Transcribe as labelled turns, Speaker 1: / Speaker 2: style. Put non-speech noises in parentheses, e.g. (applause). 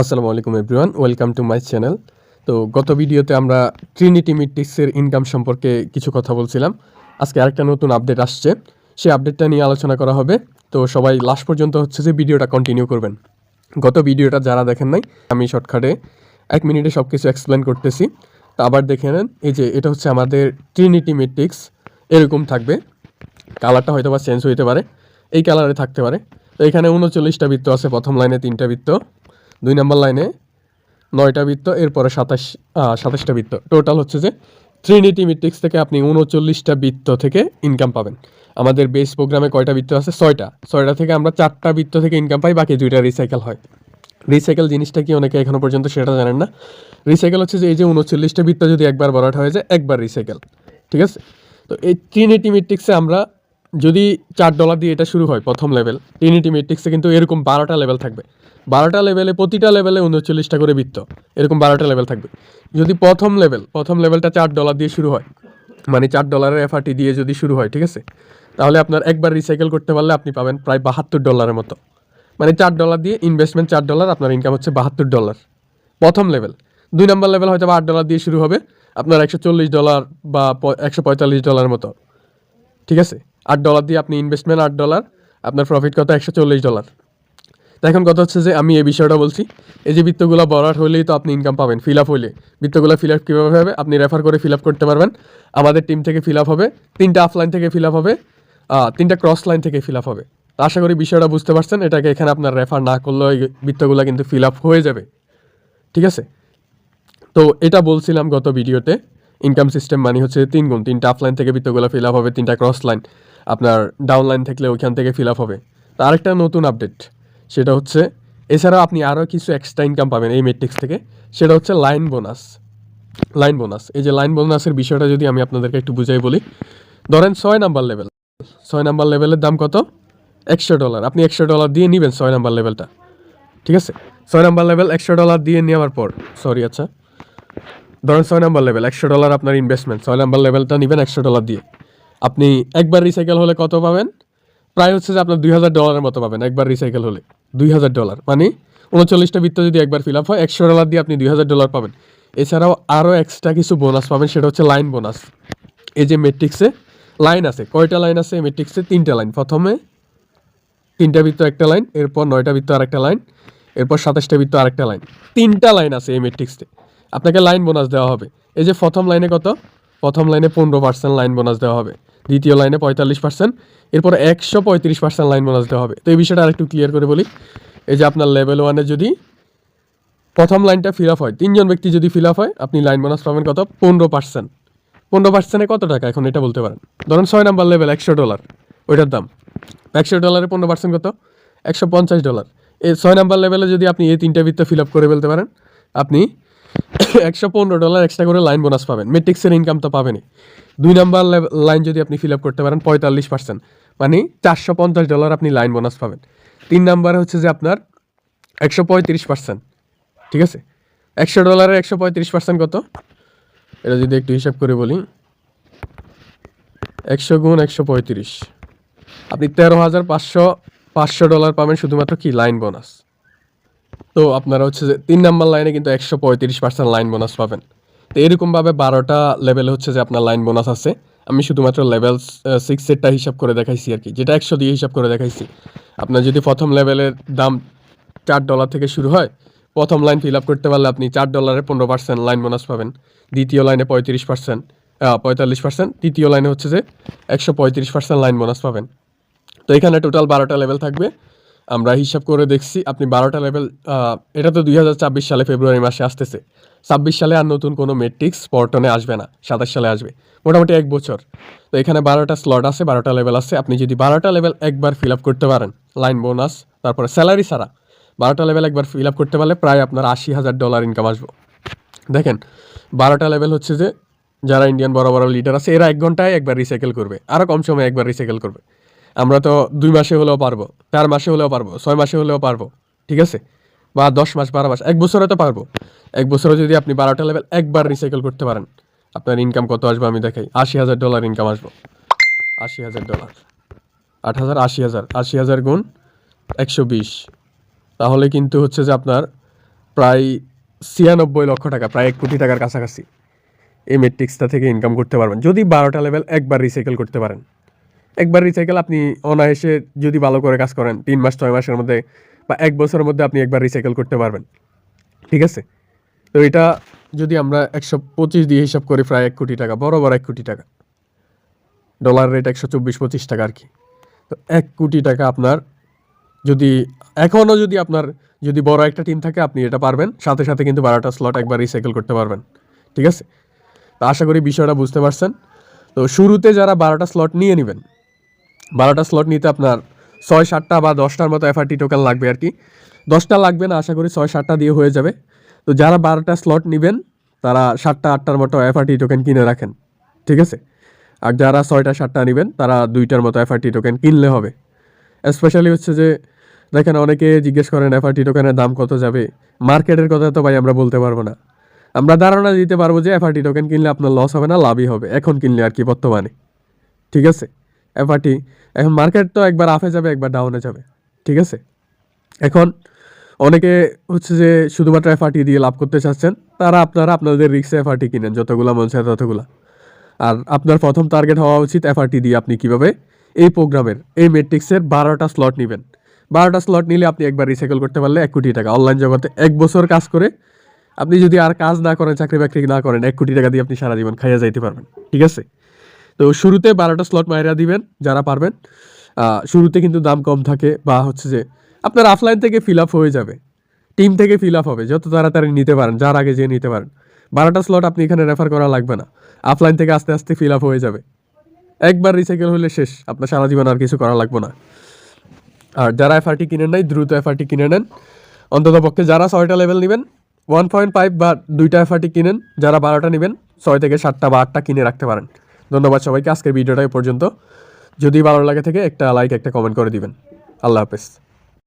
Speaker 1: আসসালামু আলাইকুম everyone, welcome to my channel. তো গত ভিডিওতে আমরা ট্রিনিটি মিটিক্সের ইনকাম সম্পর্কে কিছু কথা বলছিলাম। আজকে আরেকটা নতুন আপডেট আসছে। সেই আপডেটটা নিয়ে আলোচনা করা হবে। তো সবাই লাস্ট পর্যন্ত হচ্ছে যে ভিডিওটা কন্টিনিউ করবেন। গত ভিডিওটা যারা দেখেন নাই, আমি শর্টকাটে এক মিনিটে সব কিছু এক্সপ্লেন করতেছি। তো আবার দেখে নেন, এই যে এটা হচ্ছে আমাদের ট্রিনিটি মেট্রিক্স এরকম থাকবে। কালারটা হয়তো বা চেঞ্জ হইতে পারে, এই কালারে থাকতে পারে। তো এখানে উনচল্লিশটা বৃত্ত আছে, প্রথম লাইনে তিনটা বৃত্ত। দুই নম্বর লাইনে নয়টা বৃত্ত, এরপরে সাতাশ সাতাশটা বৃত্ত। টোটাল হচ্ছে যে ট্রিনিটি মেট্রিক্স থেকে আপনি উনচল্লিশটা বৃত্ত থেকে ইনকাম পাবেন। আমাদের বেস প্রোগ্রামে কয়টা বৃত্ত আছে? ছয়টা। ছয়টা থেকে আমরা চারটা বৃত্ত থেকে ইনকাম পাই, বাকি দুইটা রিসাইকেল হয়। রিসাইকেল জিনিসটা কি অনেকে এখনও পর্যন্ত সেটা জানেন না। রিসাইকেল হচ্ছে যে এই যে উনচল্লিশটা বৃত্ত যদি একবার ভরাট হয়ে যায়, একবার রিসাইকেল ঠিক আছে? তো এই ট্রিনিটি মেট্রিক্সে আমরা যদি চার ডলার দিয়ে এটা শুরু হয় প্রথম লেভেল ট্রিনিটি মেট্রিক্সে কিন্তু এরকম বারোটা লেভেল থাকবে। বারোটা লেভেলে প্রতিটা লেভেলে উনচল্লিশটা করে বৃত্ত, এরকম বারোটা লেভেল থাকবে। যদি প্রথম লেভেল প্রথম লেভেলটা চার ডলার দিয়ে শুরু হয় মানে চার ডলারের এফআরটি দিয়ে যদি শুরু হয়, ঠিক আছে? তাহলে আপনার একবার রিসাইকেল করতে পারলে আপনি পাবেন প্রায় বাহাত্তর ডলারের মতো। মানে চার ডলার দিয়ে ইনভেস্টমেন্ট চার ডলার আপনার ইনকাম হচ্ছে বাহাত্তর ডলার প্রথম লেভেল দুই নম্বর লেভেল হয়তো আট ডলার দিয়ে শুরু হবে, আপনার একশো চল্লিশ ডলার বা একশো পঁয়তাল্লিশ ডলার মতো। ঠিক আছে? আট ডলার দিয়ে আপনি ইনভেস্টমেন্ট আট ডলার আপনার প্রফিট কত? একশো চল্লিশ ডলার তো এখন কথা হচ্ছে যে আমি এই বিষয়টা বলছি, এই যে বৃত্তগুলো বরাট হলেই তো আপনি ইনকাম পাবেন ফিল আপ হলে বৃত্তগুলো ফিল আপ কীভাবে হবে? আপনি রেফার করে ফিল আপ করতে পারবেন। আমাদের টিম থেকে ফিল আপ হবে, তিনটা অফলাইন থেকে ফিল আপ হবে তিনটা ক্রস লাইন থেকে ফিল আপ হবে। তো আশা করি বিষয়টা বুঝতে পারছেন, এটাকে এখানে আপনার রেফার না করলেও এই বৃত্তগুলো কিন্তু ফিল আপ হয়ে যাবে। ঠিক আছে? তো এটা বলছিলাম গত ভিডিওতে ইনকাম সিস্টেম মানে হচ্ছে তিন গুণ, তিনটা আফলাইন থেকে বৃত্তগুলো ফিল আপ হবে, তিনটা ক্রস লাইন আপনার ডাউন লাইন থাকলে ওইখান থেকে ফিল আপ হবে। তো আরেকটা নতুন আপডেট সেটা হচ্ছে, এছাড়াও আপনি আরও কিছু এক্সট্রা ইনকাম পাবেন এই মেট্রিক্স থেকে, সেটা হচ্ছে লাইন বোনাস লাইন বোনাস এই যে লাইন বোনাসের বিষয়টা যদি আমি আপনাদেরকে একটু বুঝাই বলি, ধরেন ছয় নাম্বার লেভেল ছয় নাম্বার লেভেলের দাম কত? একশো ডলার আপনি একশো ডলার দিয়ে নেবেন ছয় নাম্বার লেভেলটা ঠিক আছে? ছয় নাম্বার লেভেল একশো ডলার দিয়ে নেওয়ার পর সরি আচ্ছা ধরেন ছয় নাম্বার লেভেল একশো ডলার আপনার ইনভেস্টমেন্ট ছয় নাম্বার লেভেলটা নেবেন একশো ডলার দিয়ে। আপনি একবার রিসাইকেল হলে কত পাবেন? প্রায় হচ্ছে যে আপনার দুই হাজার ডলারের মতো পাবেন একবার রিসাইকেল হলে। দুই হাজার ডলার মানে উনচল্লিশটা বৃত্ত যদি একবার ফিল আপ হয়, একশো ডলার দিয়ে আপনি দুই হাজার ডলার পাবেন। এছাড়াও আরও এক্সট্রা কিছু বোনাস পাবেন, সেটা হচ্ছে লাইন বোনাস এই যে মেট্রিক্সে লাইন আছে, কয়টা লাইন আছে? মেট্রিক্সে তিনটা লাইন প্রথমে তিনটা বৃত্ত একটা লাইন এরপর নয়টা বৃত্ত আরেকটা লাইন এরপর সাতাশটা বৃত্ত আরেকটা লাইন তিনটা লাইন আছে এই মেট্রিক্সে আপনাকে লাইন বোনাস দেওয়া হবে। এই যে প্রথম লাইনে কত? প্রথম লাইনে পনেরো পার্সেন্ট লাইন বোনাস দেওয়া হবে। দ্বিতীয় লাইনে পঁয়তাল্লিশ পার্সেন্ট এরপর একশো পঁয়ত্রিশ পার্সেন্ট লাইন দেওয়া হবে। তো এই বিষয়টা আরেকটু ক্লিয়ার করে বলি। এই যে আপনার লেভেল ওয়ানে যদি প্রথম লাইনটা ফিল আপ হয়, তিনজন ব্যক্তি যদি ফিল আপ হয়, আপনি লাইন বোনাস পাবেন কত? পনেরো পার্সেন্ট পনেরো পার্সেন্টে কত টাকা? এখন এটা বলতে পারেন। ধরুন ছয় নাম্বার লেভেল একশো ডলার ওইটার দাম। একশো ডলারে পনেরো পার্সেন্ট কত? একশো পঞ্চাশ ডলার এই ছয় নাম্বার লেভেলে যদি আপনি এই তিনটা বৃত্ত ফিল আপ করে ফেলতে পারেন, আপনি (coughs) একশো পনেরো ডলার এক্সট্রা করে লাইন বোনাস পাবেন। মেট্রিক্সের ইনকাম তো পাবেনই। দুই নাম্বার লাইন যদি আপনি ফিল আপ করতে পারেন, পঁয়তাল্লিশ পার্সেন্ট মানে চারশো পঞ্চাশ ডলার আপনি লাইন বোনাস পাবেন। তিন নাম্বারে হচ্ছে যে আপনার একশো পঁয়ত্রিশ পার্সেন্ট ঠিক আছে? একশো ডলারের একশো পঁয়ত্রিশ পার্সেন্ট কত? এটা যদি একটু হিসাব করে বলি, একশো গুণ একশো পঁয়ত্রিশ। আপনি তেরো হাজার পাঁচশো পাঁচশো ডলার পাবেন শুধুমাত্র কি? লাইন বোনাস তো আপনারা হচ্ছে যে তিন নাম্বার লাইনে কিন্তু একশো পঁয়ত্রিশ পার্সেন্ট লাইন বোনাস পাবেন। তো এরকমভাবে বারোটা লেভেলে হচ্ছে যে আপনার লাইন বোনাস আছে। আমি শুধুমাত্র লেভেল সিক্সেরটা হিসাব করে দেখাইছি আর কি, যেটা একশো দিয়ে হিসাব করে দেখাইছি। আপনার যদি প্রথম লেভেলের দাম চার ডলার থেকে শুরু হয়, প্রথম লাইন ফিল আপ করতে পারলে আপনি চার ডলারে পনেরো পার্সেন্ট লাইন বোনাস পাবেন। দ্বিতীয় লাইনে পঁয়ত্রিশ পার্সেন্ট পঁয়তাল্লিশ পার্সেন্ট তৃতীয় লাইনে হচ্ছে যে একশো পঁয়ত্রিশ পার্সেন্ট লাইন বোনাস পাবেন। তো এখানে টোটাল বারোটা লেভেল থাকবে। আমরা হিসাব করে দেখছি, আপনি বারোটা লেভেল এটা তো দুই সালে ফেব্রুয়ারি মাসে আসতেছে। ছাব্বিশ সালে আর নতুন কোনো মেট্রিক্স পর্টনে আসবে না, সাতাশ সালে আসবে, মোটামুটি এক বছর। তো এখানে বারোটা স্লট আছে, বারোটা লেভেল আছে, আপনি যদি বারোটা লেভেল একবার ফিল আপ করতে পারেন লাইন বোনাস তারপরে স্যালারি ছাড়া, বারোটা লেভেল একবার ফিল আপ করতে পারলে প্রায় আপনার আশি হাজার ডলার ইনকাম আসবে। দেখেন, বারোটা লেভেল হচ্ছে যে, যারা ইন্ডিয়ান বড় বড় লিডার আছে, এরা এক ঘন্টায় একবার রিসাইকেল করবে আরও কম সময়ে একবার রিসাইকেল করবে। আমরা তো দুই মাসে হলেও পারব, চার মাসে হলেও পারব, ছয় মাসে হলেও পারব, ঠিক আছে? বা দশ মাস, বারো মাস, এক বছরে তো পারব। এক বছরে যদি আপনি বারোটা লেভেল একবার রিসাইকেল করতে পারেন, আপনার ইনকাম কত আসবে আমি দেখাই, আশি হাজার ডলার ইনকাম আসব। আশি হাজার ডলার আট হাজার, আশি হাজার আশি হাজার গুণ একশো বিশ। তাহলে কিন্তু হচ্ছে যে আপনার প্রায় ছিয়ানব্বই লক্ষ টাকা, প্রায় এক কোটি টাকার কাছাকাছি এই মেট্রিক্সটা থেকে ইনকাম করতে পারবেন। যদি বারোটা লেভেল একবার রিসাইকেল করতে পারেন। একবার রিসাইকেল আপনি অনায়াসে যদি ভালো করে কাজ করেন, তিন মাস, ছয় মাসের মধ্যে বা এক বছরের মধ্যে আপনি একবার রিসাইকেল করতে পারবেন। ঠিক আছে? তো এটা যদি আমরা একশো পঁচিশ দিয়ে হিসাব করি, প্রায় এক কোটি টাকা বড় বড় এক কোটি টাকা। ডলার রেট একশো চব্বিশ, পঁচিশ টাকা আর কি। তো এক কোটি টাকা আপনার যদি এখনও যদি আপনার, যদি বড় একটা টিম থাকে, আপনি এটা পারবেন। সাথে সাথে কিন্তু বারোটা স্লট একবার রিসাইকেল করতে পারবেন। ঠিক আছে? তো আশা করি বিষয়টা বুঝতে পারছেন। তো শুরুতে যারা বারোটা স্লট নিয়ে নেবেন বারোটা স্লট নিতে আপনার ছয়, সাতটা বা দশটার মতো এফআরটি টোকেন লাগবে আর কি। দশটা লাগবে না, আশা করি ছয়, সাতটা দিয়ে হয়ে যাবে। তো যারা বারোটা স্লট নেবেন, তারা সাতটা, আটটার মতো এফআরটি টোকেন কিনে রাখেন, ঠিক আছে? আর যারা ছয়টা, সাতটা নেবেন, তারা দুইটার মতো এফআরটি টোকেন কিনলে হবে। স্পেশালি হচ্ছে যে, দেখেন অনেকে জিজ্ঞেস করেন এফআরটি টোকেনের দাম কত যাবে? মার্কেটের কথা তো ভাই আমরা বলতে পারব না। আমরা ধারণা দিতে পারব যে এফআরটি টোকেন কিনলে আপনার লস হবে না, লাভই হবে, এখন কিনলে আর কি বর্তমানে, ঠিক আছে? এফআরটি এখন মার্কেট তো একবার আপে যাবে, একবার ডাউনে যাবে, ঠিক আছে? এখন অনেকে হচ্ছে যে শুধুমাত্র এফআরটি দিয়ে লাভ করতে চাচ্ছেন, তারা আপনারা আপনাদের রিক্সে এফআরটি কিনেন, যতগুলো মন চায় ততগুলো। আর আপনার প্রথম টার্গেট হওয়া উচিত এফআরটি দিয়ে আপনি কীভাবে? এই প্রোগ্রামের এই মেট্রিক্সের বারোটা স্লট নেবেন। বারোটা স্লট নিলে আপনি একবার রিসাইকেল করতে পারলে এক কোটি টাকা। অনলাইন জগতে এক বছর কাজ করে আপনি যদি আর কাজ না করেন চাকরি বাকরি না করেন, এক কোটি টাকা দিয়ে আপনি সারা জীবন খাইয়া যাইতে পারবেন, ঠিক আছে? তো শুরুতে বারোটা স্লট মাইরা দিবেন, যারা পারবেন। শুরুতে কিন্তু দাম কম থাকে বা হচ্ছে যে আপনার অফলাইন থেকে ফিল আপ হয়ে যাবে। টিম থেকে ফিল আপ হবে, যত তাড়াতাড়ি নিতে পারেন, যার আগে যেয়ে নিতে পারেন। বারোটা স্লট আপনি এখানে রেফার করা লাগবে না। অফলাইন থেকে আস্তে আস্তে ফিল আপ হয়ে যাবে। একবার রিসাইকেল হলে শেষ, আপনার সারা জীবন আর কিছু করা লাগবে না। আর যারা এফআরটি কিনে নেয় দ্রুত এফআরটি কিনে নেন। অন্তত পক্ষে যারা ছয়টা লেভেল নেবেন ওয়ান পয়েন্ট ফাইভ বা দুইটা এফআরটি কিনেন, যারা বারোটা নেবেন, ছয় থেকে সাতটা বা আটটা কিনে রাখতে পারেন। ধন্যবাদ সবাইকে, আজকের ভিডিওটা পর্যন্ত। যদি ভালো লাগে থেকে, একটা লাইক একটা কমেন্ট করে দিবেন। আল্লাহ হাফেজ।